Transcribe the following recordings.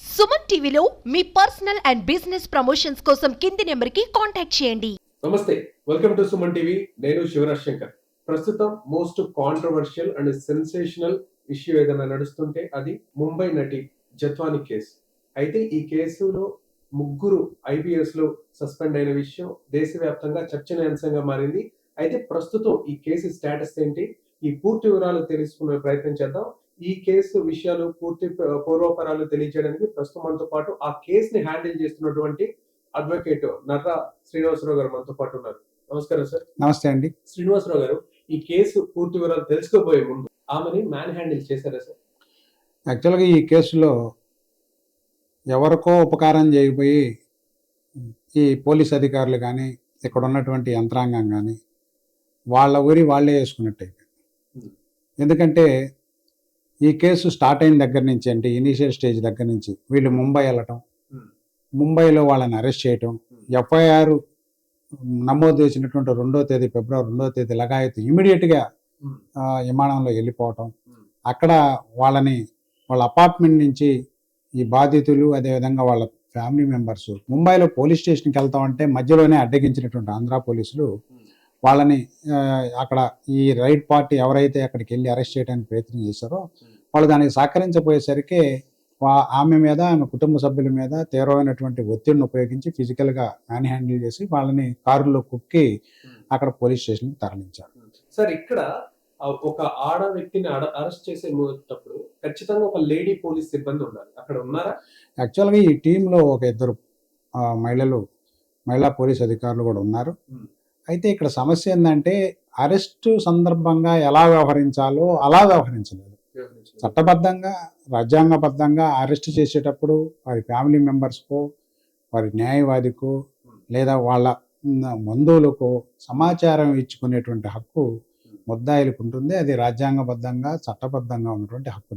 సుమన్ టీవీలో మీ personal and business promotions కోసం కింది నెంబర్కి కాంటాక్ట్ చేయండి. నమస్తే వెల్కమ్ టు సుమన్ టీవీ. నేను శివరాజ్ శంకర్. ప్రస్తుతం most controversial and sensational issue ఏదైనా నడుస్తుంటే అది ముంబై నటి జత్వాని కేసు. అయితే ఈ కేసులో ముగ్గురు ఐపీఎస్లో సస్పెండ్ అయిన విషయం దేశవ్యాప్తంగా చర్చనీయాంశంగా మారింది. అయితే ప్రస్తుతం ఈ కేసు స్టేటస్ ఏంటి? ఈ పూర్తి వివరాలు తెలుసుకునే ప్రయత్నం చేద్దాం. ఈ కేసు విషయాలు పూర్తి పూర్వపరాలు తెలియజేయడానికి ప్రస్తుతం మనతో పాటు ఆ కేసుని హ్యాండిల్ చేస్తున్నటువంటి అడ్వకేట్ నర్రా శ్రీనివాసరావు గారు మనతో పాటు ఉన్నారు. నమస్కారం సార్. నమస్తే అండి. శ్రీనివాసరావు గారు ఈ కేసు పూర్తి వివరాలు తెలుసుకోబోయే ముందు ఆమెని మ్యాన్ హ్యాండిల్ చేశారా సార్? యాక్చువల్గా ఈ కేసులో ఎవరికో ఉపకారం చేయబోయి ఈ పోలీస్ అధికారులు కానీ ఇక్కడ ఉన్నటువంటి యంత్రాంగం కానీ వాళ్ళ ఊరి వాళ్ళే వేసుకున్నట్టు అయిపోయింది. ఎందుకంటే ఈ కేసు స్టార్ట్ అయిన దగ్గర నుంచి అంటే ఇనీషియల్ స్టేజ్ దగ్గర నుంచి వీళ్ళు ముంబై వెళ్ళటం. ముంబైలో వాళ్ళని అరెస్ట్ చేయటం ఎఫ్ఐఆర్ నమోదు చేసినటువంటి రెండో తేదీ ఫిబ్రవరి రెండో తేదీ లగాయత్ ఇమీడియట్గా విమానంలో వెళ్ళిపోవటం. అక్కడ వాళ్ళని వాళ్ళ అపార్ట్మెంట్ నుంచి ఈ బాధితులు అదేవిధంగా వాళ్ళ ఫ్యామిలీ మెంబర్స్ ముంబైలో పోలీస్ స్టేషన్కి వెళ్తామంటే మధ్యలోనే అడ్డగించినటువంటి ఆంధ్ర పోలీసులు వాళ్ళని అక్కడ ఈ రైడ్ పార్టీ ఎవరైతే అక్కడికి వెళ్ళి అరెస్ట్ చేయడానికి ప్రయత్నం చేశారో వాళ్ళు దానికి సహకరించబోయేసరికి ఆమె మీద ఆమె కుటుంబ సభ్యుల మీద తీవ్రమైనటువంటి ఒత్తిడిని ఉపయోగించి ఫిజికల్గా మ్యాన్ హ్యాండిల్ చేసి వాళ్ళని కారులో కుక్కి అక్కడ పోలీస్ స్టేషన్కి తరలించారు. సార్ ఇక్కడ ఒక ఆడ వ్యక్తిని అరెస్ట్ చేసే ముందప్పుడు ఖచ్చితంగా ఒక లేడీ పోలీస్ సిబ్బంది ఉండాలి అక్కడ ఉన్నారా? యాక్చువల్గా ఈ టీంలో ఒక ఇద్దరు మహిళలు మహిళా పోలీస్ అధికారులు కూడా ఉన్నారు. అయితే ఇక్కడ సమస్య ఏంటంటే అరెస్టు సందర్భంగా ఎలా వ్యవహరించాలో అలా వ్యవహరించలేదు. చట్టబద్ధంగా రాజ్యాంగబద్ధంగా అరెస్ట్ చేసేటప్పుడు వారి ఫ్యామిలీ మెంబర్స్కో వారి న్యాయవాదికో లేదా వాళ్ళ బంధువులకు సమాచారం ఇచ్చుకునేటువంటి హక్కు ముద్దాయిలకు ఉంటుంది. అది రాజ్యాంగబద్ధంగా చట్టబద్ధంగా ఉన్నటువంటి హక్కు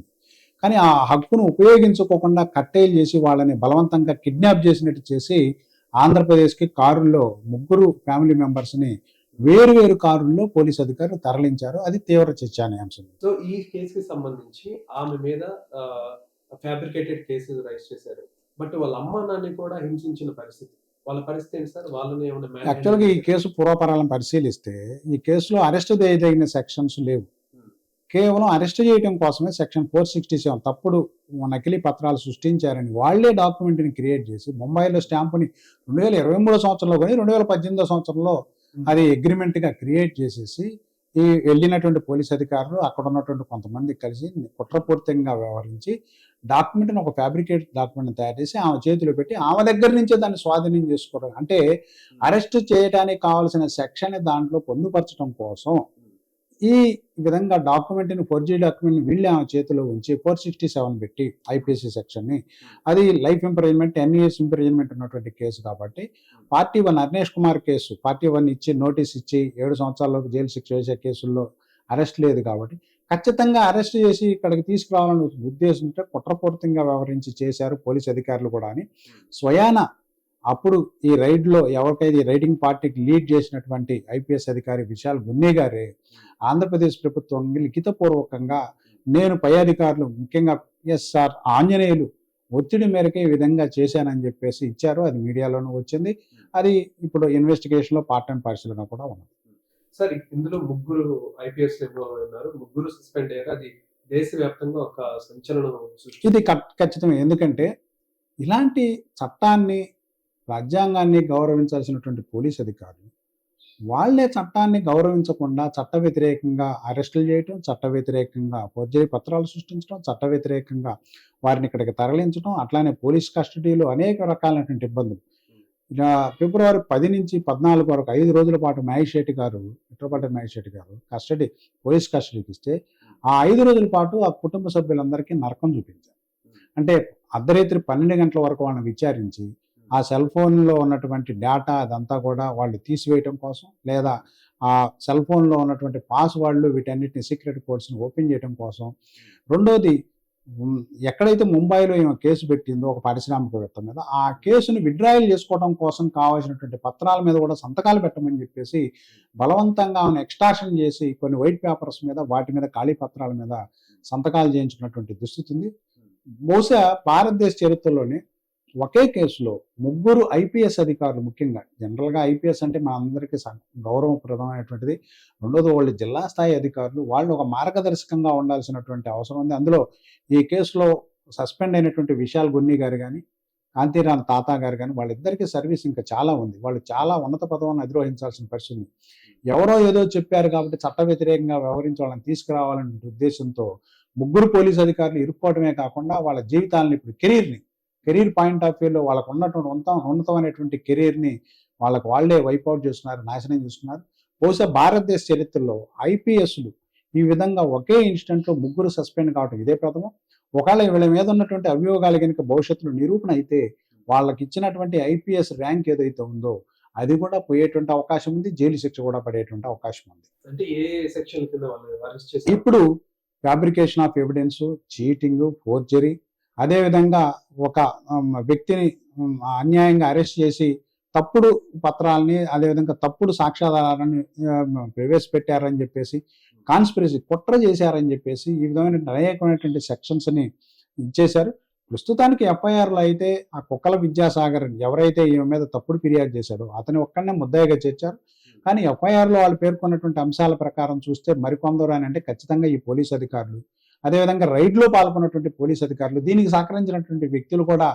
కానీ ఆ హక్కును ఉపయోగించుకోకుండా కట్టేలు చేసి వాళ్ళని బలవంతంగా కిడ్నాప్ చేసినట్టు చేసి ఆంధ్రప్రదేశ్కి కారుల్లో ముగ్గురు ఫ్యామిలీ మెంబర్స్ని వేరు వేరు కారుల్లో పోలీస్ అధికారులు తరలించారు. అది తీవ్ర చర్చానీయాంశం. సో ఈ కేసుకి సంబంధించి ఆమె మీద ఫ్యాబ్రికేటెడ్ కేసు రైజ్ చేశారు. బట్ వాళ్ళ అమ్మ నాన్ని కూడా హింసించిన పరిస్థితి. వాళ్ళ పరిస్థితి ఏంటి సార్? వాళ్ళని ఏమైనా యాక్చువల్గా ఈ కేసు పూర్వపరాలను పరిశీలిస్తే ఈ కేసులో అరెస్ట్ చేయదగిన సెక్షన్స్ లేవు. కేవలం అరెస్ట్ చేయడం కోసమే సెక్షన్ ఫోర్ సిక్స్టీ సెవెన్ తప్పుడు నకిలీ పత్రాలు సృష్టించారని వాళ్ళే డాక్యుమెంట్ని క్రియేట్ చేసి ముంబైలో స్టాంపుని రెండు వేల ఇరవై మూడో సంవత్సరంలో కానీ రెండు వేల పద్దెనిమిదో సంవత్సరంలో అది అగ్రిమెంట్గా క్రియేట్ చేసేసి ఈ వెళ్ళినటువంటి పోలీస్ అధికారులు అక్కడ ఉన్నటువంటి కొంతమంది కలిసి కుట్రపూరితంగా వ్యవహరించి డాక్యుమెంట్ని ఒక ఫ్యాబ్రికేట్ డాక్యుమెంట్ తయారు చేసి ఆమె చేతిలో పెట్టి ఆమె దగ్గర నుంచే దాన్ని స్వాధీనం చేసుకోవడం. అంటే అరెస్ట్ చేయడానికి కావాల్సిన సెక్షన్ దాంట్లో పొందుపరచడం కోసం ఈ విధంగా డాక్యుమెంట్ని ఫోర్జీ డాక్యుమెంట్ని వీళ్ళే ఆమె చేతిలో ఉంచి ఫోర్ సిక్స్టీ సెవెన్ పెట్టి ఐపీసీ సెక్షన్ని అది life imprisonment ten years imprisonment ఉన్నటువంటి కేసు కాబట్టి party one Arnesh Kumar case party one ఇచ్చి నోటీస్ ఇచ్చి ఏడు సంవత్సరాలకు జైలు శిక్ష వేసే కేసుల్లో అరెస్ట్ లేదు కాబట్టి ఖచ్చితంగా అరెస్ట్ చేసి ఇక్కడికి తీసుకురావాలని ఉద్దేశంతో కుట్రపూరితంగా వ్యవహరించి చేశారు పోలీస్ అధికారులు కూడా అని. స్వయాన అప్పుడు ఈ రైడ్లో ఎవరికైతే ఈ రైడింగ్ పార్టీకి లీడ్ చేసినటువంటి ఐపీఎస్ అధికారి విశాల్ గున్నే గారే ఆంధ్రప్రదేశ్ ప్రభుత్వం లిఖితపూర్వకంగా నేను పై అధికారులు ముఖ్యంగా ఎస్ సార్ ఆంజనేయులు ఒత్తిడి మేరకు ఈ విధంగా చేశానని చెప్పేసి ఇచ్చారు. అది మీడియాలోనూ వచ్చింది. అది ఇప్పుడు ఇన్వెస్టిగేషన్లో పార్ట్ టైం పరిశీలన కూడా ఉంది సార్ ఇందులో ముగ్గురు ఐపీఎస్ ఉన్నారు. ముగ్గురు సస్పెండ్ అయ్యారు. అది దేశవ్యాప్తంగా ఒక సంచలనం ఇది ఖ- ఖచ్చితమే. ఎందుకంటే ఇలాంటి చట్టాన్ని రాజ్యాంగాన్ని గౌరవించాల్సినటువంటి పోలీస్ అధికారులు వాళ్ళే చట్టాన్ని గౌరవించకుండా చట్ట వ్యతిరేకంగా అరెస్టులు చేయటం చట్ట వ్యతిరేకంగా ఫోర్జరీ పత్రాలు సృష్టించడం చట్ట వ్యతిరేకంగా వారిని ఇక్కడికి తరలించడం అట్లానే పోలీస్ కస్టడీలో అనేక రకాలైనటువంటి ఇబ్బందులు. ఫిబ్రవరి పది నుంచి పద్నాలుగు వరకు ఐదు రోజుల పాటు మహేష్ గారు చిత్రపటి మహేష్ గారు కస్టడీ పోలీస్ కస్టడీకి ఇస్తే ఆ ఐదు రోజుల పాటు ఆ కుటుంబ సభ్యులందరికీ నరకం చూపించారు. అంటే అర్ధరాత్రి పన్నెండు గంటల వరకు వాళ్ళని విచారించి ఆ సెల్ ఫోన్లో ఉన్నటువంటి డేటా అదంతా కూడా వాళ్ళు తీసివేయటం కోసం లేదా ఆ సెల్ ఫోన్లో ఉన్నటువంటి పాస్వర్డ్లు వీటన్నిటిని సీక్రెట్ కోడ్స్ని ఓపెన్ చేయడం కోసం. రెండోది ఎక్కడైతే ముంబైలో ఈమె కేసు పెట్టిందో ఒక పారిశ్రామికవేత్త మీద ఆ కేసుని విడ్రాయల్ చేసుకోవడం కోసం కావాల్సినటువంటి పత్రాల మీద కూడా సంతకాలు పెట్టమని చెప్పేసి బలవంతంగా ఆమెను ఎక్స్ట్రాషన్ చేసి కొన్ని వైట్ పేపర్స్ మీద వాటి మీద ఖాళీ పత్రాల మీద సంతకాలు చేయించుకున్నటువంటి దుస్థితి ఉంది. బహుశా భారతదేశ చరిత్రలోనే ఒకే కేసులో ముగ్గురు ఐపీఎస్ అధికారులు ముఖ్యంగా జనరల్గా ఐపీఎస్ అంటే మన అందరికీ గౌరవప్రదమైనటువంటిది. రెండోది వాళ్ళు జిల్లా స్థాయి అధికారులు వాళ్ళు ఒక మార్గదర్శకంగా ఉండాల్సినటువంటి అవసరం ఉంది. అందులో ఈ కేసులో సస్పెండ్ అయినటువంటి విశాల్ గున్ని గారు కానీ కాంతిరామ్ తాత గారు కానీ వాళ్ళిద్దరికీ సర్వీస్ ఇంకా చాలా ఉంది. వాళ్ళు చాలా ఉన్నత పదవాన్ని అధిరోహించాల్సిన పరిస్థితి ఉంది. ఎవరో ఏదో చెప్పారు కాబట్టి చట్ట వ్యతిరేకంగా వ్యవహరించి వాళ్ళని తీసుకురావాలనే ఉద్దేశంతో ముగ్గురు పోలీస్ అధికారులు ఇరుక్కోవడమే కాకుండా వాళ్ళ జీవితాలను ఇప్పుడు కెరీర్ని కెరీర్ పాయింట్ ఆఫ్ వ్యూలో వాళ్ళకు ఉన్నటువంటి ఉన్నత ఉన్నతమైనటువంటి కెరీర్ని వాళ్ళకు వాళ్ళే వైపౌట్ చేస్తున్నారు నాశనం చేస్తున్నారు బహుశా భారతదేశ చరిత్రలో ఐపీఎస్లు ఈ విధంగా ఒకే ఇన్స్టెంట్లో ముగ్గురు సస్పెండ్ కావడం ఇదే ప్రథమం. ఒకవేళ వీళ్ళ మీద ఉన్నటువంటి అభియోగాలు కనుక భవిష్యత్తులో నిరూపణ అయితే వాళ్ళకి ఇచ్చినటువంటి ఐపీఎస్ ర్యాంక్ ఏదైతే ఉందో అది కూడా పోయేటువంటి అవకాశం ఉంది జైలు శిక్ష కూడా పడేటువంటి అవకాశం ఉంది. అంటే ఏ సెక్షన్ ఇప్పుడు fabrication of evidence cheating forgery అదేవిధంగా ఒక వ్యక్తిని అన్యాయంగా అరెస్ట్ చేసి తప్పుడు పత్రాలని అదేవిధంగా తప్పుడు సాక్ష్యాధారాన్ని ప్రవేశపెట్టారని చెప్పేసి కాన్స్పిరసీ కుట్ర చేశారని చెప్పేసి ఈ విధమైన అనేకమైనటువంటి సెక్షన్స్ని ఇచ్చేశారు. ప్రస్తుతానికి ఎఫ్ఐఆర్లో అయితే ఆ కుక్కల విద్యాసాగర్ ఎవరైతే ఈమె మీద తప్పుడు ఫిర్యాదు చేశాడో అతని ఒక్కడనే ముద్దాయిగా చేర్చారు. కానీ ఎఫ్ఐఆర్లో వాళ్ళు పేర్కొన్నటువంటి అంశాల ప్రకారం చూస్తే మరికొందరు అని అంటే ఖచ్చితంగా ఈ పోలీస్ అధికారులు అదేవిధంగా రైడ్లో పాల్గొన్నటువంటి పోలీస్ అధికారులు దీనికి సహకరించినటువంటి వ్యక్తులు కూడా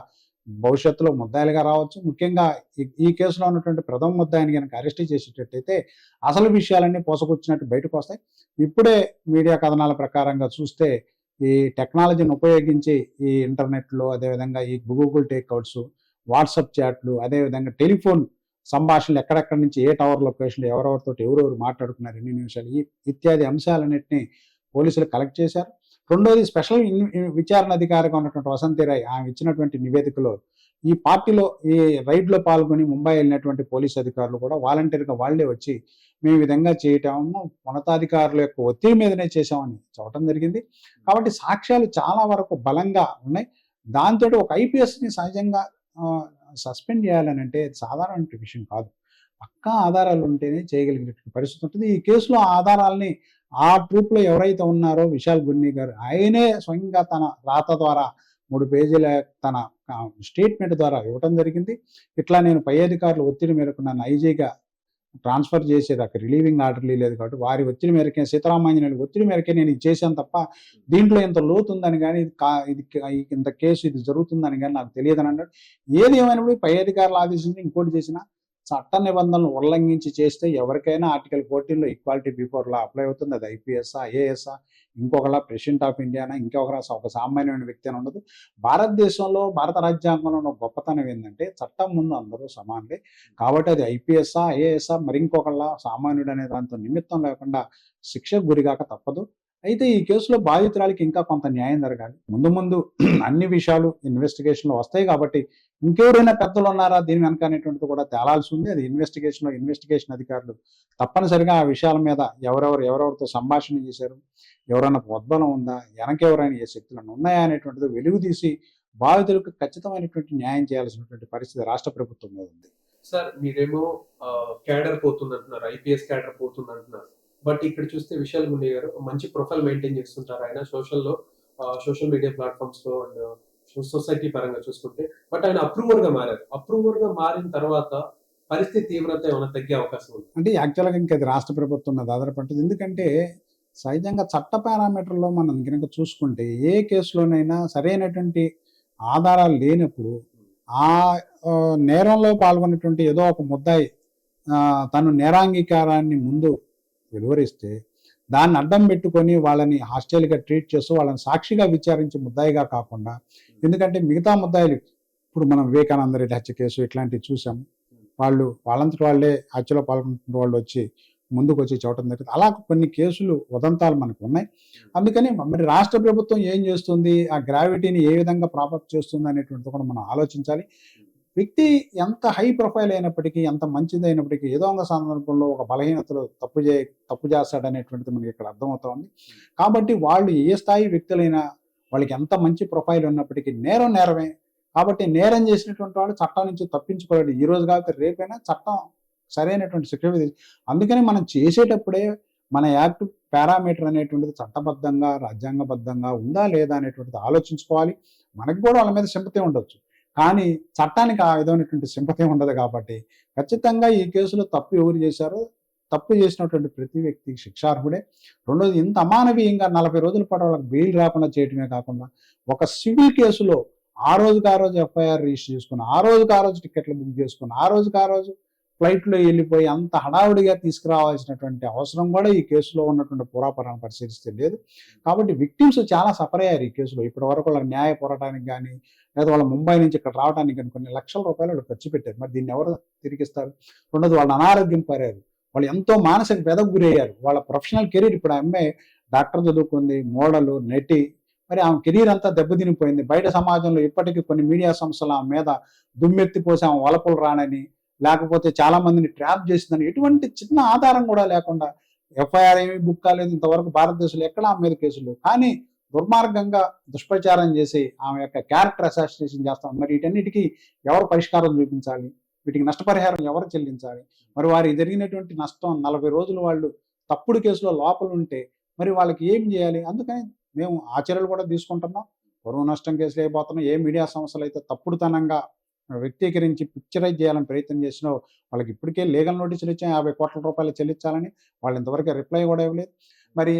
భవిష్యత్తులో ముద్దాయిలుగా రావచ్చు. ముఖ్యంగా ఈ- ఈ కేసులో ఉన్నటువంటి ప్రథమ ముద్దాయిని కనుక అరెస్ట్ చేసేటట్టయితే అసలు విషయాలన్నీ పోసకొచ్చినట్టు బయటకు వస్తాయి. ఇప్పుడే మీడియా కథనాల ప్రకారంగా చూస్తే ఈ టెక్నాలజీని ఉపయోగించి ఈ ఇంటర్నెట్లో అదేవిధంగా ఈ గూగుల్ టేక్అవుట్స్ వాట్సాప్ చాట్లు అదేవిధంగా టెలిఫోన్ సంభాషణలు ఎక్కడెక్కడి నుంచి ఏ టవర్ లొకేషన్లు ఎవరెవరితో ఎవరెవరు మాట్లాడుకున్నారు ఎన్ని నిమిషాలు ఈ ఇత్యాది అంశాలన్నింటినీ పోలీసులు కలెక్ట్ చేశారు. రెండోది స్పెషల్ విచారణ అధికారిగా ఉన్నటువంటి వసంతి రాయ్ ఆమె ఇచ్చినటువంటి నివేదికలో ఈ పార్టీలో ఈ రైడ్లో పాల్గొని ముంబై వెళ్ళినటువంటి పోలీస్ అధికారులు కూడా వాలంటీర్గా వాళ్ళే వచ్చి మేము ఈ విధంగా చేయటము ఉన్నతాధికారుల యొక్క ఒత్తిడి మీదనే చేశామని చెప్పడం జరిగింది. కాబట్టి సాక్ష్యాలు చాలా వరకు బలంగా ఉన్నాయి. దాంతో ఒక ఐపీఎస్ని సహజంగా సస్పెండ్ చేయాలని అంటే సాధారణ విషయం కాదు. పక్కా ఆధారాలు ఉంటేనే చేయగలిగినటువంటి పరిస్థితి ఉంటుంది. ఈ కేసులో ఆధారాలని ఆ ట్రూప్లో ఎవరైతే ఉన్నారో విశాల్ గున్ని గారు ఆయనే స్వయంగా తన రాత ద్వారా మూడు పేజీల తన స్టేట్మెంట్ ద్వారా ఇవ్వటం జరిగింది. ఇట్లా నేను పై అధికారులు ఒత్తిడి మేరకు నన్ను ఐజీగా ట్రాన్స్ఫర్ చేసే అక్కడ రిలీవింగ్ ఆర్డర్ లేదు కాబట్టి వారి ఒత్తిడి మేరకే సీతారామాంజనేయులు ఒత్తిడి మేరకే నేను ఇది చేశాను తప్ప దీంట్లో ఇంత లోతు ఉందని కానీ ఇది ఇంత కేసు ఇది జరుగుతుందని కానీ నాకు తెలియదని అన్నాడు. ఏది ఏమైనప్పుడు పై అధికారులు ఆదేశించి ఇంకోటి చేసినా చట్ట నిబంధనలు ఉల్లంఘించి చేస్తే ఎవరికైనా ఆర్టికల్ ఫోర్టీన్లో ఈక్వాలిటీ బిఫోర్ లా అప్లై అవుతుంది. అది ఐపీఎస్ఆ ఐఏఎస్ఆ ఇంకొకలా ప్రెసిడెంట్ ఆఫ్ ఇండియానా ఇంకొకరా ఒక సామాన్యమైన వ్యక్తి అని ఉండదు. భారతదేశంలో భారత రాజ్యాంగంలో ఉన్న గొప్పతనం ఏంటంటే చట్టం ముందు అందరూ సమానులే. కాబట్టి అది ఐపీఎస్ఆ ఐఏఎస్ఆ మరి ఇంకొకలా సామాన్యుడు అనే దాంతో నిమిత్తం లేకుండా శిక్షకు గురిగాక తప్పదు. అయితే ఈ కేసులో బాధితురాలకి ఇంకా కొంత న్యాయం జరగాలి. ముందు ముందు అన్ని విషయాలు ఇన్వెస్టిగేషన్లో వస్తాయి కాబట్టి ఇంకెవరైనా పెద్దలు ఉన్నారా దీని వెనక అనేటువంటిది కూడా తేలాల్సి ఉంది. అది ఇన్వెస్టిగేషన్లో ఇన్వెస్టిగేషన్ అధికారులు తప్పనిసరిగా ఆ విషయాల మీద ఎవరెవరు ఎవరెవరితో సంభాషణ చేశారు? ఎవరైనా ఉద్బలం ఉందా? వెనక ఎవరైనా ఏ శక్తులను ఉన్నాయా? అనేటువంటిది వెలుగు తీసి బాధితులకు ఖచ్చితమైనటువంటి న్యాయం చేయాల్సినటువంటి పరిస్థితి రాష్ట్ర ప్రభుత్వం మీద ఉంది. సార్ మీరేమో క్యాడర్ పోతుంది అంటున్నారు ఐపీఎస్ క్యాడర్ పోతుంది అంటున్నారు బట్ ఇక్కడ చూస్తే విశాల్ గుండే గారు మంచి ప్రొఫైల్ మెయింటైన్ చేస్తుంటారు. ఆయన సోషల్లో సోషల్ మీడియా ప్లాట్ఫామ్స్లో అండ్ సొసైటీ పరంగా చూసుకుంటే. బట్ ఆయన అప్రూవర్గా మారారు. అప్రూవర్గా మారిన తర్వాత పరిస్థితి తీవ్రత ఏమైనా తగ్గే అవకాశం ఉంది? అంటే యాక్చువల్గా ఇంకా అది రాష్ట్ర ప్రభుత్వం మీద ఆధారపడుతుంది ఎందుకంటే సహజంగా చట్ట పారామీటర్లో మనం కనుక చూసుకుంటే ఏ కేసులోనైనా సరైనటువంటి ఆధారాలు లేనప్పుడు ఆ నేరంలో పాల్గొన్నటువంటి ఏదో ఒక ముద్దాయి తను నేరాంగీకారాన్ని ముందు వెలువరిస్తే దాన్ని అడ్డం పెట్టుకొని వాళ్ళని హాస్టల్గా ట్రీట్ చేస్తూ వాళ్ళని సాక్షిగా విచారించి ముద్దాయిగా కాకుండా ఎందుకంటే మిగతా ముద్దాయిలు ఇప్పుడు మనం వివేకానంద రెడ్డి హత్య కేసు ఇట్లాంటివి చూసాం. వాళ్ళు వాళ్ళంతటి వాళ్ళే హత్యలో పాల్గొంటున్న వాళ్ళు వచ్చి ముందుకు వచ్చి చూడటం జరిగింది. అలా కొన్ని కేసులు ఉదంతాలు మనకు ఉన్నాయి. అందుకని మరి రాష్ట్ర ప్రభుత్వం ఏం చేస్తుంది? ఆ గ్రావిటీని ఏ విధంగా ప్రాపప్ చేస్తుంది అనేటువంటిది కూడా మనం ఆలోచించాలి. వ్యక్తి ఎంత హై ప్రొఫైల్ అయినప్పటికీ ఎంత మంచిది అయినప్పటికీ ఏదో ఒక సందర్భంలో ఒక బలహీనతలో తప్పు చే తప్పు చేస్తాడనేటువంటిది మనకి ఇక్కడ అర్థమవుతోంది. కాబట్టి వాళ్ళు ఏ స్థాయి వ్యక్తులైనా వాళ్ళకి ఎంత మంచి ప్రొఫైల్ ఉన్నప్పటికీ నేరం నేరమే. కాబట్టి నేరం చేసినటువంటి వాడు చట్టం నుంచి తప్పించుకోలేడు ఈ రోజు కాబట్టి రేపైనా చట్టం సరైనటువంటి శిక్ష విధి అందుకని మనం చేసేటప్పుడే మన యాక్ట్ పారామీటర్ అనేటువంటిది చట్టబద్ధంగా రాజ్యాంగబద్ధంగా ఉందా లేదా అనేటువంటిది ఆలోచించుకోవాలి. మనకు కూడా వాళ్ళ మీద సింపతి ఉండొచ్చు. కానీ చట్టానికి ఆ విధమైనటువంటి సింపతి ఉండదు కాబట్టి ఖచ్చితంగా ఈ కేసులో తప్పు ఎవరు చేశారో తప్పు చేసినటువంటి ప్రతి వ్యక్తికి శిక్షార్హుడే. రెండోది ఇంత అమానవీయంగా నలభై రోజుల పాటు వాళ్ళకి బెయిల్ రాకుండా చేయటమే కాకుండా ఒక సివిల్ కేసులో ఆ రోజుకి ఆ రోజు ఎఫ్ఐఆర్ రిజిస్టర్ చేసుకుని ఆ రోజుకి ఆ రోజు టికెట్లు బుక్ చేసుకుని ఆ రోజుకి ఆ రోజు ఫ్లైట్లో వెళ్ళిపోయి అంత హడావుడిగా తీసుకురావాల్సినటువంటి అవసరం కూడా ఈ కేసులో ఉన్నటువంటి పురాపరాన్ని పరిశీలిస్తే లేదు. కాబట్టి విక్టిమ్స్ చాలా సఫర్ అయ్యారు ఈ కేసులో. ఇప్పటి వరకు వాళ్ళ న్యాయ పోరాటానికి కానీ లేదా వాళ్ళ ముంబై నుంచి ఇక్కడ రావడానికి కానీ కొన్ని లక్షల రూపాయలు వాళ్ళు ఖర్చు పెట్టారు. మరి దీన్ని ఎవరు తిరిగిస్తారు? రెండోది వాళ్ళ అనారోగ్యం పారారు వాళ్ళు ఎంతో మానసిక పెదకు గురయ్యారు. వాళ్ళ ప్రొఫెషనల్ కెరీర్ ఇప్పుడు అమ్మే అమ్మాయి డాక్టర్ చదువుకుంది మోడలు నటి. మరి ఆమె కెరీర్ అంతా దెబ్బతినిపోయింది. బయట సమాజంలో ఇప్పటికీ కొన్ని మీడియా సంస్థలు ఆమె మీద దుమ్మెత్తిపోసి ఆమె వలపులు రానని లేకపోతే చాలా మందిని ట్రాప్ చేసిందని ఎటువంటి చిన్న ఆధారం కూడా లేకుండా ఎఫ్ఐఆర్ ఏమీ బుక్ కాలేదు ఇంతవరకు భారతదేశంలో ఎక్కడ ఆమె మీద కేసులు? కానీ దుర్మార్గంగా దుష్ప్రచారం చేసి ఆమె యొక్క క్యారెక్టర్ అసాసినేషన్ చేస్తాం. మరి వీటన్నిటికీ ఎవరు పరిష్కారం చూపించాలి? వీటికి నష్టపరిహారం ఎవరు చెల్లించాలి? మరి వారికి జరిగినటువంటి నష్టం నలభై రోజులు వాళ్ళు తప్పుడు కేసులో లోపల ఉంటే మరి వాళ్ళకి ఏం చేయాలి? అందుకని మేము ఆ చర్యలు కూడా తీసుకుంటున్నాం. పరువు నష్టం కేసులు అయిపోతున్నాం ఏ మీడియా సంస్థలు అయితే తప్పుడుతనంగా వ్యక్తీకరించి పిక్చరైజ్ చేయాలని ప్రయత్నం చేసినా వాళ్ళకి ఇప్పటికే లీగల్ నోటీసులు ఇచ్చాం యాభై కోట్ల రూపాయలు చెల్లించాలని వాళ్ళు ఇంతవరకు రిప్లై కూడా ఇవ్వలేదు. మరి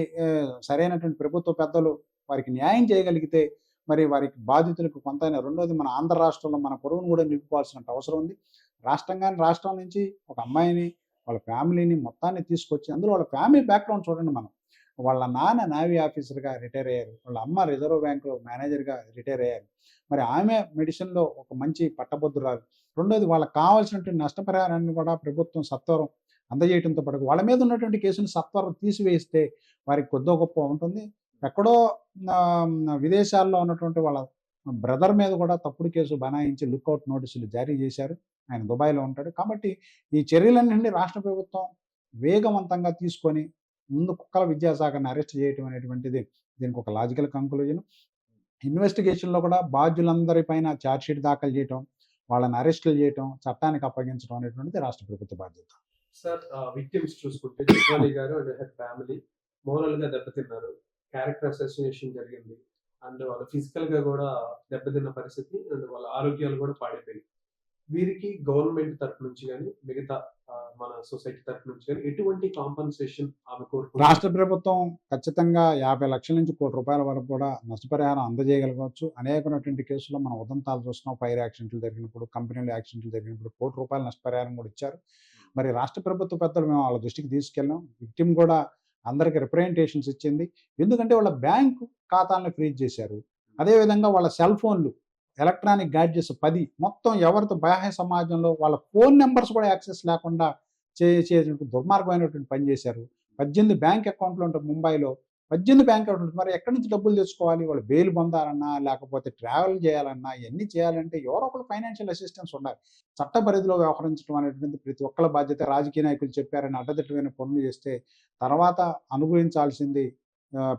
సరైనటువంటి ప్రభుత్వ పెద్దలు వారికి న్యాయం చేయగలిగితే మరి వారికి బాధితులకు కొంత రెండోది మన ఆంధ్ర రాష్ట్రంలో మన పొరుగును కూడా నిలుపుకోవాల్సిన అవసరం ఉంది. రాష్ట్రంగాని రాష్ట్రం నుంచి ఒక అమ్మాయిని వాళ్ళ ఫ్యామిలీని మొత్తాన్ని తీసుకొచ్చి అందులో వాళ్ళ ఫ్యామిలీ బ్యాక్గ్రౌండ్ చూడండి మనం. వాళ్ళ నాన్న నావీ ఆఫీసర్గా రిటైర్ అయ్యారు. వాళ్ళ అమ్మ రిజర్వ్ బ్యాంకులో మేనేజర్గా రిటైర్ అయ్యారు. మరి ఆమె మెడిసిన్లో ఒక మంచి పట్టభద్రురాలు. రెండోది వాళ్ళకి కావాల్సినటువంటి నష్టపరిహారాన్ని కూడా ప్రభుత్వం సత్వరం అందజేయడంతో పాటు వాళ్ళ మీద ఉన్నటువంటి కేసును సత్వరం తీసివేస్తే వారికి కొద్దో గొప్ప ఉంటుంది. ఎక్కడో విదేశాల్లో ఉన్నటువంటి వాళ్ళ బ్రదర్ మీద కూడా తప్పుడు కేసు బనాయించి లుక్అవుట్ నోటీసులు జారీ చేశారు. ఆయన దుబాయ్లో ఉంటాడు. కాబట్టి ఈ చర్యలన్నింటినీ రాష్ట్ర ప్రభుత్వం వేగవంతంగా తీసుకొని ముందు కుక్కల విద్యాశాఖను అరెస్ట్ చేయటం అనేటువంటిది దీనికి ఒక లాజికల్ కంక్లూజన్. ఇన్వెస్టిగేషన్లో కూడా బాధ్యులందరి పైన ఛార్జ్షీట్ దాఖలు చేయటం వాళ్ళని అరెస్టులు చేయటం చట్టానికి అప్పగించడం అనేటువంటిది రాష్ట్ర ప్రభుత్వ బాధ్యత. సార్ విక్టిమ్స్ చూసుకుంటే గారు అండ్ హెర్ ఫ్యామిలీ మోరల్గా దెబ్బతిన్నారు. క్యారెక్టర్ అసోసియేషన్ జరిగింది. అండ్ వాళ్ళ ఫిజికల్గా కూడా దెబ్బతిన్న పరిస్థితి అండ్ వాళ్ళ ఆరోగ్యాలు కూడా పాడైపోయాయి. వీరికి గవర్నమెంట్ తరఫు నుంచి కానీ మిగతా మన సొసైటీ తరఫు నుంచి కానీ ఎటువంటి కాంపన్సేషన్ ఆమె రాష్ట్ర ప్రభుత్వం ఖచ్చితంగా యాభై లక్షల నుంచి కోటి రూపాయల వరకు కూడా నష్టపరిహారం అందజేయగలగవచ్చు. అనేకమైనటువంటి కేసుల్లో మనం ఉదంతాలు చూస్తున్నాం. ఫైర్ యాక్సిడెంట్లు జరిగినప్పుడు కంపెనీలు యాక్సిడెంట్లు జరిగినప్పుడు కోటి రూపాయల నష్టపరిహారం కూడా ఇచ్చారు. మరి రాష్ట్ర ప్రభుత్వ పెద్దలు మేము వాళ్ళ దృష్టికి తీసుకెళ్ళాం. విక్టిమ్ కూడా అందరికి రిప్రజెంటేషన్స్ ఇచ్చింది. ఎందుకంటే వాళ్ళ బ్యాంకు ఖాతాలను ఫ్రీజ్ చేశారు. అదేవిధంగా వాళ్ళ సెల్ ఫోన్లు ఎలక్ట్రానిక్ గ్యాడ్జెట్స్ పది మొత్తం ఎవరితో బాహ్య సమాజంలో వాళ్ళ ఫోన్ నెంబర్స్ కూడా యాక్సెస్ లేకుండా చేసేటువంటి దుర్మార్గమైనటువంటి పని చేశారు. పద్దెనిమిది బ్యాంక్ అకౌంట్లు ఉంటాయి ముంబైలో. పద్దెనిమిది బ్యాంక్ అకౌంట్లు మరి ఎక్కడి నుంచి డబ్బులు తెచ్చుకోవాలి? వాళ్ళు బెయిల్ పొందాలన్నా లేకపోతే ట్రావెల్ చేయాలన్నా ఇవన్నీ చేయాలంటే ఎవరో ఒకరు ఫైనాన్షియల్ అసిస్టెన్స్ ఉండాలి. చట్ట పరిధిలో వ్యవహరించడం అనేటువంటిది ప్రతి ఒక్కళ్ళ బాధ్యత. రాజకీయ నాయకులు చెప్పారని అడ్డదిట్టమైన పనులు చేస్తే తర్వాత అనుభవించాల్సింది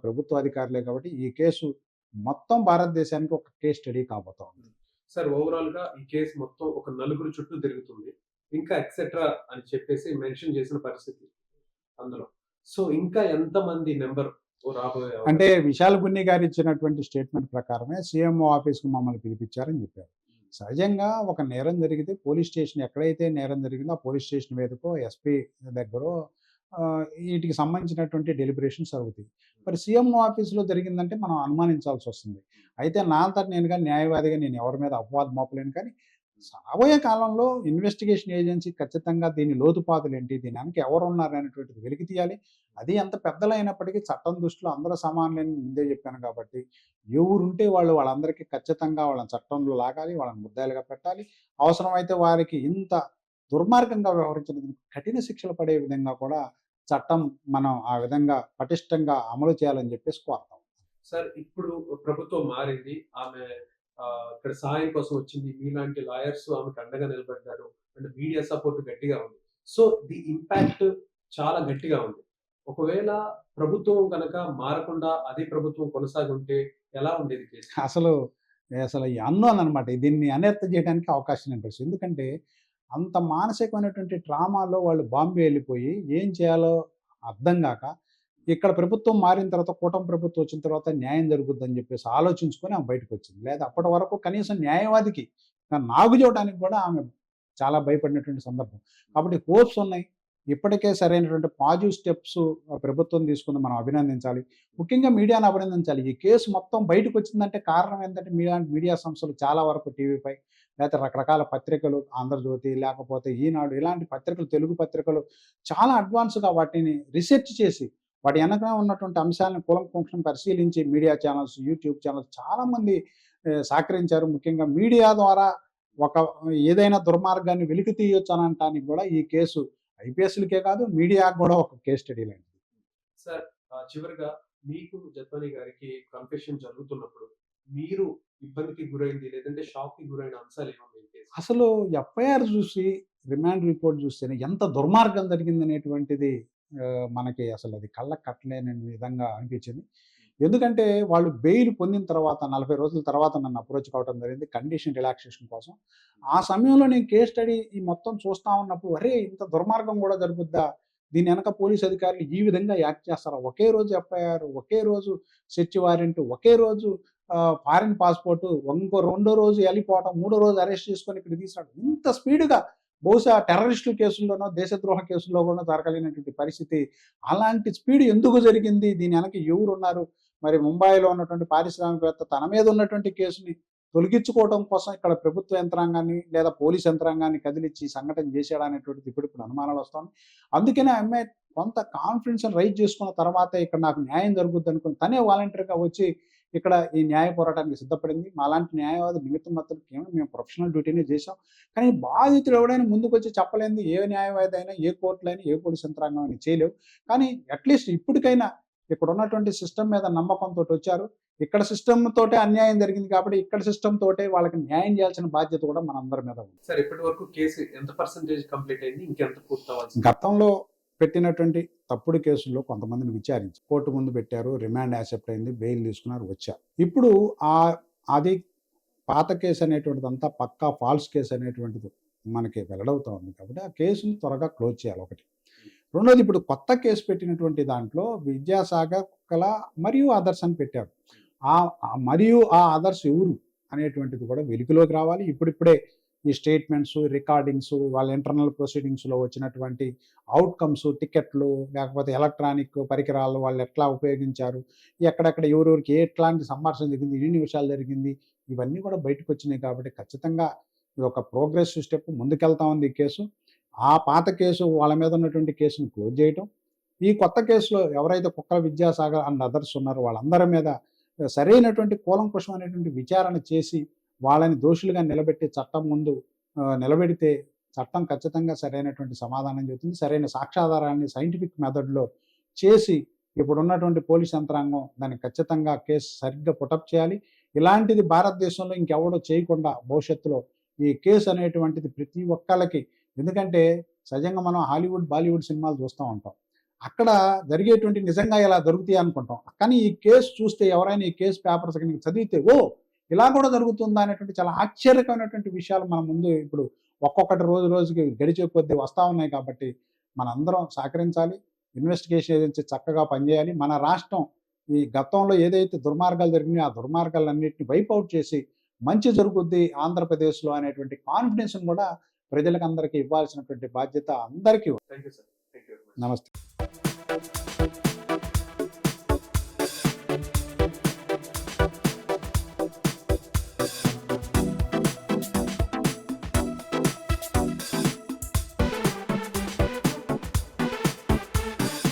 ప్రభుత్వ అధికారులే కాబట్టి ఈ కేసు మొత్తం భారతదేశానికి ఒక కేస్ స్టడీ కాబోతా ఉంది. సార్ ఓవరాల్గా ఈ కేసు మొత్తం ఒక నలుగురు చుట్టూ తిరుగుతుంది. ఇంకా ఎక్సెట్రా అని చెప్పేసి మెన్షన్ చేసిన పరిస్థితి అందులో. సో ఇంకా ఎంత మంది నెంబర్? అంటే విశాల్ గున్ని గారు ఇచ్చినటువంటి స్టేట్మెంట్ ప్రకారమే సీఎంఓ ఆఫీస్కి మమ్మల్ని పిలిపించారని చెప్పారు. సహజంగా ఒక నేరం జరిగితే పోలీస్ స్టేషన్ ఎక్కడైతే నేరం జరిగిందో ఆ పోలీస్ స్టేషన్ మీదకో ఎస్పీ దగ్గర వీటికి సంబంధించినటువంటి డెలిబరేషన్స్ జరుగుతాయి. మరి సీఎంఓ ఆఫీసులో జరిగిందంటే మనం అనుమానించాల్సి వస్తుంది. అయితే నా అంతటి నేనుగా న్యాయవాదిగా నేను ఎవరి మీద అపవాదం మోపలేను కానీ రాబోయే కాలంలో ఇన్వెస్టిగేషన్ ఏజెన్సీ ఖచ్చితంగా దీని లోతుపాతులు ఏంటి? దీని వెనక ఎవరు ఉన్నారు అనేటువంటిది వెలికి తీయాలి. అది ఎంత పెద్దలైనప్పటికీ చట్టం దృష్టిలో అందరూ సమానులని ముందే చెప్పాను కాబట్టి ఎవరుంటే వాళ్ళు వాళ్ళందరికీ ఖచ్చితంగా వాళ్ళని చట్టంలో లాగాలి వాళ్ళని ముద్దాయిలుగా పెట్టాలి. అవసరమైతే వారికి ఇంత దుర్మార్గంగా వ్యవహరించిన కఠిన శిక్షలు పడే విధంగా కూడా చట్టం మనం ఆ విధంగా పటిష్టంగా అమలు చేయాలని చెప్పేసి కోరుతాం. సార్ ఇప్పుడు ప్రభుత్వం మారింది. ఆమె ఇక్కడ సహాయం కోసం వచ్చింది. మీలాంటి లాయర్స్ ఆమెకు అండగా నిలబడ్డారు. అండ్ మీడియా సపోర్ట్ గట్టిగా ఉంది. సో ది ఇంపాక్ట్ చాలా గట్టిగా ఉంది. ఒకవేళ ప్రభుత్వం కనుక మారకుండా అదే ప్రభుత్వం కొనసాగుంటే ఎలా ఉండేది కేసు అసలు అసలు ఈ అన్నోన్ అనమాట దీన్ని అనర్థం చేయడానికి అవకాశం అనిపిస్తుంది ఎందుకంటే అంత మానసికమైనటువంటి ట్రామాలో వాళ్ళు బాంబే వెళ్ళిపోయి ఏం చేయాలో అర్థం కాక ఇక్కడ ప్రభుత్వం మారిన తర్వాత కూటమి ప్రభుత్వం వచ్చిన తర్వాత న్యాయం జరుగుద్దని చెప్పేసి ఆలోచించుకొని ఆమె బయటకు వచ్చింది. లేదా అప్పటి వరకు కనీసం న్యాయవాదికి నాగు చేయడానికి కూడా ఆమె చాలా భయపడినటువంటి సందర్భం. కాబట్టి హోప్స్ ఉన్నాయి. ఇప్పటికే సరైనటువంటి పాజిటివ్ స్టెప్స్ ప్రభుత్వం తీసుకుంది. మనం అభినందించాలి. ముఖ్యంగా మీడియాను అభినందించాలి. ఈ కేసు మొత్తం బయటకు వచ్చిందంటే కారణం ఏంటంటే మీడియా మీడియా సంస్థలు చాలా వరకు టీవీపై లేకపోతే రకరకాల పత్రికలు ఆంధ్రజ్యోతి లేకపోతే ఈనాడు ఇలాంటి పత్రికలు తెలుగు పత్రికలు చాలా అడ్వాన్స్గా వాటిని రీసెర్చ్ చేసి వాటి వెనక ఉన్నటువంటి అంశాలను కులం పరిశీలించి మీడియా ఛానల్స్ యూట్యూబ్ ఛానల్స్ చాలామంది సహకరించారు. ముఖ్యంగా మీడియా ద్వారా ఒక ఏదైనా దుర్మార్గాన్ని వెలికి తీయొచ్చు అని అనటానికి కూడా ఈ కేసు ఐపీఎస్లకే కాదు మీడియాకు కూడా ఒక కేస్ స్టడీ లాంటిది సార్ చివరిగా మీకు జత్వాని గారికి కన్ఫెషన్ జరుగుతున్నప్పుడు మీరు ఇబ్బందికి గురైంది లేదంటే షాక్కి గురైన అంశాలు ఏమన్నా కేసు అసలు ఎఫ్ఐఆర్ చూసి రిమాండ్ రిపోర్ట్ చూస్తేనే ఎంత దుర్మార్గం జరిగింది అనేటువంటిది మనకి అసలు అది కళ్ళ కట్టలేని విధంగా అనిపించింది. ఎందుకంటే వాళ్ళు బెయిల్ పొందిన తర్వాత నలభై రోజుల తర్వాత నన్ను అప్రోచ్ కావడం జరిగింది కండిషన్ రిలాక్సేషన్ కోసం. ఆ సమయంలో నేను కేస్ స్టడీ ఈ మొత్తం చూస్తా ఉన్నప్పుడు అరే ఇంత దుర్మార్గం కూడా జరుగుద్దా? దీని వెనక పోలీస్ అధికారులు ఈ విధంగా యాక్ట్ చేస్తారా? ఒకే రోజు ఎఫ్ఐఆర్ ఒకే రోజు సెర్చ్ వారెంట్ ఒకే రోజు ఫారిన్ పాస్పోర్ట్ ఇంకో రెండో రోజు వెళ్ళిపోవటం మూడో రోజు అరెస్ట్ చేసుకొని ఇక్కడ తీసుకురావడం ఇంత స్పీడ్గా బహుశా టెర్రరిస్టుల కేసుల్లోనో దేశద్రోహ కేసుల్లో కూడా జరగలేనటువంటి పరిస్థితి అలాంటి స్పీడ్ ఎందుకు జరిగింది? దీని వెనక ఎవరు ఉన్నారు మరి ముంబైలో ఉన్నటువంటి పారిశ్రామికవేత్త తన మీద ఉన్నటువంటి కేసుని తొలగించుకోవడం కోసం ఇక్కడ ప్రభుత్వ యంత్రాంగాన్ని లేదా పోలీస్ యంత్రాంగాన్ని కదిలిచ్చి సంఘటన చేశాడు అనేటువంటిది ఇప్పుడు ఇప్పుడు అనుమానాలు వస్తాయి. అందుకనే అమ్మాయి కొంత కాన్ఫిడెన్స్ రైజ్ చేసుకున్న తర్వాత ఇక్కడ నాకు న్యాయం జరుగుద్ది అనుకుని తనే వాలంటీర్గా వచ్చి ఇక్కడ ఈ న్యాయ పోరాటానికి సిద్ధపడింది. మాలాంటి న్యాయవాది నిమిత్తం మాత్రం కేవలం మేము ప్రొఫెషనల్ డ్యూటీనే చేసాం కానీ బాధితుడు ఎవడైనా ముందుకు వచ్చి చెప్పలేంది ఏ న్యాయవాది అయినా ఏ కోర్టులో అయినా ఏ పోలీస్ యంత్రాంగం అయినా చేయలేవు. కానీ అట్లీస్ట్ ఇప్పటికైనా ఇక్కడ ఉన్నటువంటి సిస్టమ్ మీద నమ్మకంతో వచ్చారు. ఇక్కడ సిస్టమ్ తోటే అన్యాయం జరిగింది కాబట్టి ఇక్కడ సిస్టమ్ తోటే వాళ్ళకి న్యాయం చేయాల్సిన బాధ్యత కూడా మనందరి మీద ఉంది. సార్ ఇప్పటి వరకు కేసు ఎంత పర్సెంటేజ్ కంప్లీట్ అయింది? ఇంకెంత పూర్తవ్వాల్సింది? గతంలో పెట్టినటువంటి తప్పుడు కేసుల్లో కొంతమందిని విచారించి కోర్టు ముందు పెట్టారు రిమాండ్ యాక్సెప్ట్ అయింది బెయిల్ తీసుకున్నారు వచ్చారు. ఇప్పుడు ఆ అది పాత కేసు అనేటువంటిది అంతా పక్కా ఫాల్స్ కేసు అనేటువంటిది మనకి వెల్లడవుతూ ఉంది కాబట్టి ఆ కేసుని త్వరగా క్లోజ్ చేయాలి ఒకటి. రెండోది ఇప్పుడు కొత్త కేసు పెట్టినటువంటి దాంట్లో విద్యాసాగర్ కళ మరియు ఆదర్శ్ అని పెట్టారు. ఆ మరియు ఆ ఆదర్శ్ ఎవరు అనేటువంటిది కూడా వెలుగులోకి రావాలి. ఇప్పుడిప్పుడే ఈ స్టేట్మెంట్స్ రికార్డింగ్స్ వాళ్ళ ఇంటర్నల్ ప్రొసీడింగ్స్లో వచ్చినటువంటి అవుట్కమ్స్ టికెట్లు లేకపోతే ఎలక్ట్రానిక్ పరికరాలు వాళ్ళు ఎట్లా ఉపయోగించారు ఎక్కడెక్కడ ఎవరెవరికి ఎట్లాంటి సంభాషణ జరిగింది ఎన్ని నిమిషాలు జరిగింది ఇవన్నీ కూడా బయటకు వచ్చినాయి కాబట్టి ఖచ్చితంగా ఇది ఒక ప్రోగ్రెసివ్ స్టెప్ ముందుకెళ్తా ఉంది ఈ కేసు. ఆ పాత కేసు వాళ్ళ మీద ఉన్నటువంటి కేసును క్లోజ్ చేయటం. ఈ కొత్త కేసులో ఎవరైతే కుక్కల విద్యాసాగర్ అండ్ అదర్స్ ఉన్నారో వాళ్ళందరి మీద సరైనటువంటి కూలంకుషం అనేటువంటి విచారణ చేసి వాళ్ళని దోషులుగా నిలబెట్టి చట్టం ముందు నిలబెడితే చట్టం ఖచ్చితంగా సరైనటువంటి సమాధానం చెబుతుంది. సరైన సాక్ష్యాధారాన్ని సైంటిఫిక్ మెథడ్లో చేసి ఇప్పుడు ఉన్నటువంటి పోలీస్ యంత్రాంగం దాన్ని ఖచ్చితంగా కేసు సరిగ్గా పుటప్ చేయాలి. ఇలాంటిది భారతదేశంలో ఇంకెవడో చేయకుండా భవిష్యత్తులో ఈ కేసు అనేటువంటిది ప్రతి ఒక్కళ్ళకి. ఎందుకంటే సహజంగా మనం హాలీవుడ్ బాలీవుడ్ సినిమాలు చూస్తూ ఉంటాం. అక్కడ జరిగేటువంటి నిజంగా ఇలా దొరుకుతాయి అనుకుంటాం. కానీ ఈ కేసు చూస్తే ఎవరైనా ఈ కేసు పేపర్స్ కనుక చదివితే ఓ! ఇలా కూడా జరుగుతుందా అనేటువంటి చాలా ఆశ్చర్యకరమైనటువంటి విషయాలు మన ముందు ఇప్పుడు ఒక్కొక్కటి రోజు రోజుకి గడిచే కొద్దీ వస్తూ ఉన్నాయి కాబట్టి మనందరం సహకరించాలి. ఇన్వెస్టిగేషన్ ఏజెన్సీ చక్కగా పనిచేయాలి. మన రాష్ట్రం ఈ గతంలో ఏదైతే దుర్మార్గాలు జరిగినాయో ఆ దుర్మార్గాలన్నింటినీ వైప్ అవుట్ చేసి మంచి జరుగుద్ది ఆంధ్రప్రదేశ్లో అనేటువంటి కాన్ఫిడెన్స్ కూడా ప్రజలకు అందరికీ ఇవ్వాల్సినటువంటి బాధ్యత అందరికీ నమస్తే.